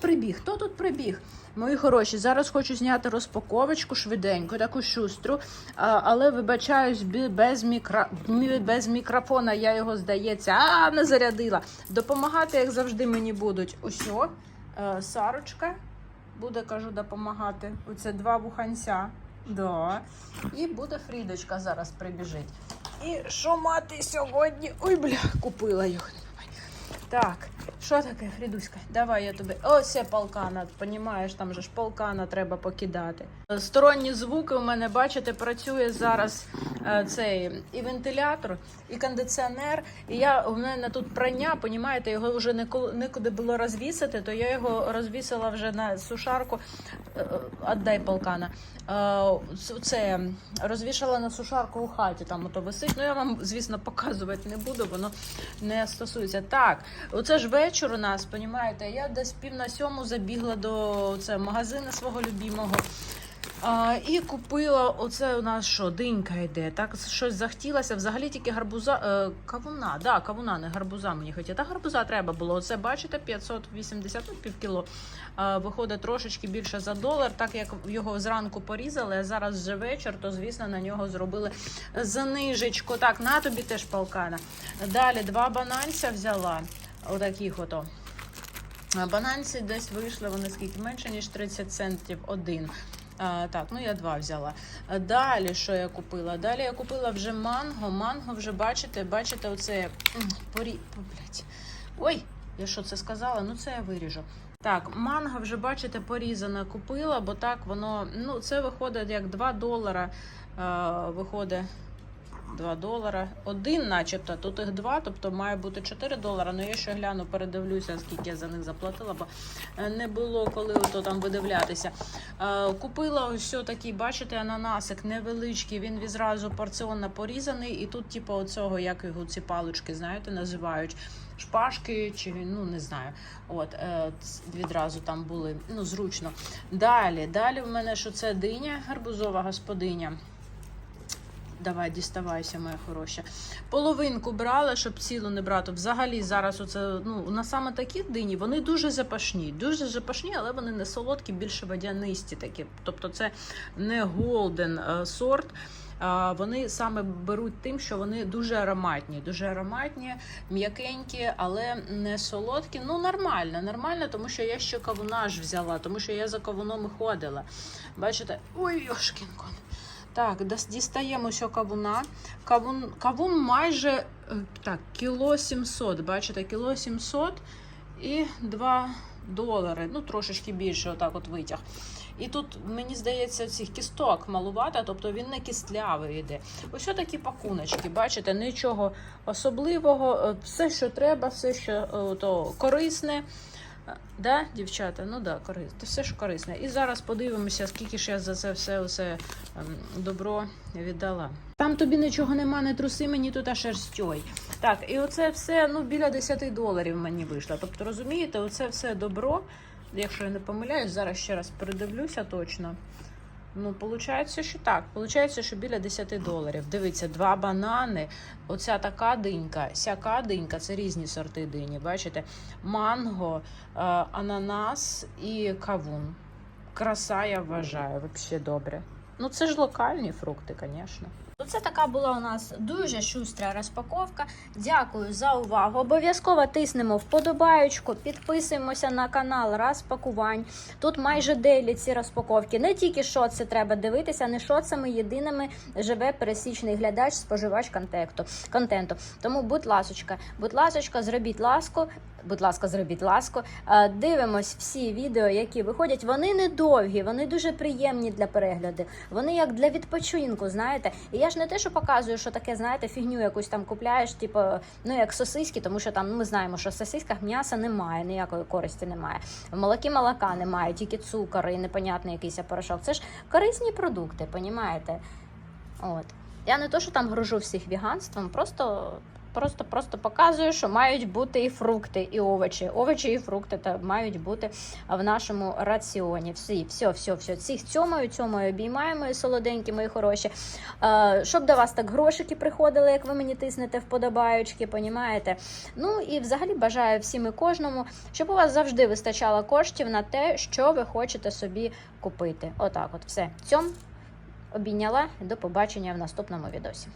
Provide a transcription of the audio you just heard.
прибіг? Хто тут прибіг? Мої хороші, зараз хочу зняти розпаковочку швиденько, таку шустру, але вибачаюсь без, мікро... без мікрофона. Я його, здається, а не зарядила. Допомагати, як завжди, мені будуть. Усьо, е, Сарочка буде, кажу, допомагати. Оце два буханця. Да. І буде Фрідочка зараз прибіжить. І що мати сьогодні? Ой, бля, купила його. Так, що таке, Фрідуська? Давай я тобі. О, це полкана, понімаєш, там же ж полкана треба покидати. Сторонні звуки у мене, бачите, працює зараз е, цей і вентилятор, і кондиціонер. І я у мене тут прання, понімаєте, його вже нікуди було розвісити, то я його розвісила вже на сушарку. Е, Отдай полкана. Е, Це розвішала на сушарку у хаті, там ото висить. Ну я вам, звісно, показувати не буду, воно не стосується. Так, оце ж вечір у нас, понімаєте, я десь пів на сьому забігла до це, магазину свого любимого. А, і купила оце у нас що, динька йде. Так щось захотілося. Взагалі тільки гарбуза е, кавуна. Да, кавуна, не гарбуза мені хотіла. Та гарбуза треба було. Оце бачите, 580, ну пів кіло. А, виходить трошечки більше за долар. Так як його зранку порізали, а зараз вже вечір, то звісно на нього зробили занижечку. Так, на тобі теж полкана. Далі два бананця взяла. Отаких ото. Бананці десь вийшли вони скільки менше, ніж 30 центів один. А, так, ну я два взяла. Далі що я купила? Далі я купила вже манго. Манго вже бачите, бачите, оце порі. О. Ой, я що це сказала? Ну це я виріжу. Так, манго вже бачите, порізане купила, бо так воно. Ну, це виходить як 2 долара. А, виходить 2 долара. Один, начебто, тут їх два, тобто має бути 4 долара. Ну я ще гляну, передивлюся, скільки я за них заплатила, бо е, не було коли ото там видивлятися. Е, Купила ось такий, бачите, ананасик невеличкий, він відразу порціонно порізаний, і тут, типу, оцього, як його ці палички, знаєте, називають. Шпажки чи ну не знаю. От е, відразу там були ну зручно. Далі, далі в мене що це диня, гарбузова господиня. Давай, діставайся, моя хороша. Половинку брала, щоб цілу не брати. Взагалі зараз оце, ну, на саме такі дині вони дуже запашні. Дуже запашні, але вони не солодкі, більше водянисті такі. Тобто це не голден е, сорт. Вони саме беруть тим, що вони дуже ароматні, дуже ароматні, м'якенькі, але не солодкі. Ну, нормально, нормально, тому що я ще кавуна ж взяла, тому що я за кавуном і ходила. Бачите, ой, йошкін кон. Так, дістаємо що кавуна. Кавун, кавун майже е, так, кіло 700. Бачите, кіло 700 і 2 долари. Ну, трошечки більше, отак от витяг. І тут, мені здається, цих кісток малувато, тобто він не кістлявий йде. Ось такі пакуночки, бачите, нічого особливого, е, все, що треба, все, що е, то корисне. Да, дівчата? Ну да, корисне. Все ж корисне. І зараз подивимося, скільки ж я за це все оце ем, добро віддала. Там тобі нічого нема, не труси мені тут а шерстьой. Так, і оце все ну, біля 10 доларів мені вийшло. Тобто, розумієте, оце все добро. Якщо я не помиляюсь, зараз ще раз передивлюся точно. Ну, виходить, що так. Получається, що біля 10 доларів. Дивіться, два банани. Оця така динька, сяка динька це різні сорти дині. Бачите? Манго, е, ананас і кавун. Краса, я вважаю, взагалі добре. Ну, це ж локальні фрукти, звісно. Оце така була у нас дуже шустра розпаковка. Дякую за увагу. Обов'язково тиснемо вподобаючку, підписуємося на канал розпакувань. Тут майже дейлі ці розпаковки. Не тільки шоци треба дивитися, не шоцами єдиними живе пересічний глядач, споживач контенту. контенту. Тому, будь ласочка, будь ласочка, зробіть ласку. Будь ласка, зробіть ласку. Е, Дивимось всі відео, які виходять. Вони не довгі, вони дуже приємні для перегляду. Вони як для відпочинку, знаєте. І я ж не те, що показую, що таке, знаєте, фігню якусь там купляєш, типу, ну як сосиски, тому що там ну, ми знаємо, що в сосисках м'яса немає, ніякої користі немає. В молокі молока немає, тільки цукор і непонятний якийсь порошок. Це ж корисні продукти, понімаєте? От. Я не то, що там гружу всіх веганством, просто просто просто показую, що мають бути і фрукти, і овочі. Овочі і фрукти та мають бути в нашому раціоні. Всі, все, все, все. Всіх цьомою, цьомою обіймаємо, і солоденькі, мої хороші. Е, щоб до вас так грошики приходили, як ви мені тиснете вподобаючки, понімаєте? Ну і взагалі бажаю всім і кожному, щоб у вас завжди вистачало коштів на те, що ви хочете собі купити. Отак, от все. Цьом обійняла. До побачення в наступному відосі.